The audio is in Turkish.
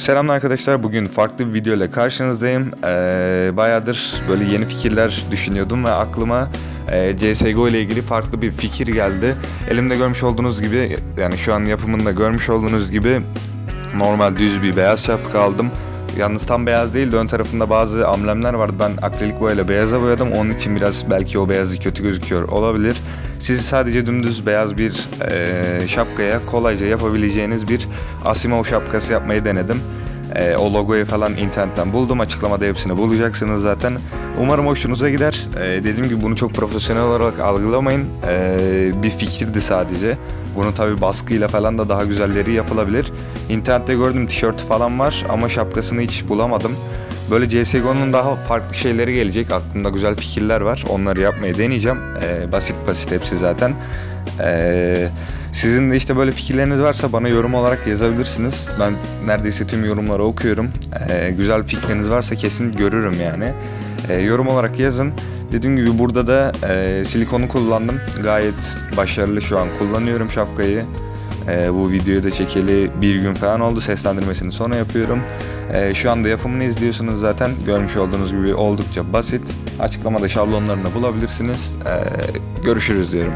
Selam arkadaşlar. Bugün farklı bir video ile karşınızdayım. Ee, bayağıdır böyle yeni fikirler düşünüyordum ve aklıma e, CSGO ile ilgili farklı bir fikir geldi. Elimde görmüş olduğunuz gibi yani şu an yapımında görmüş olduğunuz gibi normal düz bir beyaz şapka aldım. Yalnız tam beyaz değil de ön tarafında bazı amblemler vardı. Ben akrilik boyayla beyaza boyadım. Onun için biraz belki o beyazı kötü gözüküyor olabilir. Sizi sadece dümdüz beyaz bir e, şapkaya kolayca yapabileceğiniz bir Asimov şapkası yapmayı denedim. E, o logoyu falan internetten buldum. Açıklamada hepsini bulacaksınız zaten. Umarım hoşunuza gider. E, dediğim gibi bunu çok profesyonel olarak algılamayın. E, bir fikirdi sadece. Bunun tabi baskıyla falan da daha güzelleri yapılabilir. İnternette gördüm tişörtü falan var ama şapkasını hiç bulamadım. Böyle CSGO'nun daha farklı şeyleri gelecek. Aklımda güzel fikirler var. Onları yapmayı deneyeceğim. Ee, basit basit hepsi zaten. Ee, sizin de işte böyle fikirleriniz varsa bana yorum olarak yazabilirsiniz. Ben neredeyse tüm yorumları okuyorum. Ee, güzel fikriniz varsa kesin görürüm yani. Ee, yorum olarak yazın. Dediğim gibi burada da e, silikonu kullandım. Gayet başarılı şu an kullanıyorum şapkayı. E, bu videoyu da çekeli bir gün falan oldu. Seslendirmesini sonra yapıyorum. E, şu anda yapımını izliyorsunuz zaten. Görmüş olduğunuz gibi oldukça basit. Açıklamada şablonlarını bulabilirsiniz. E, görüşürüz diyorum.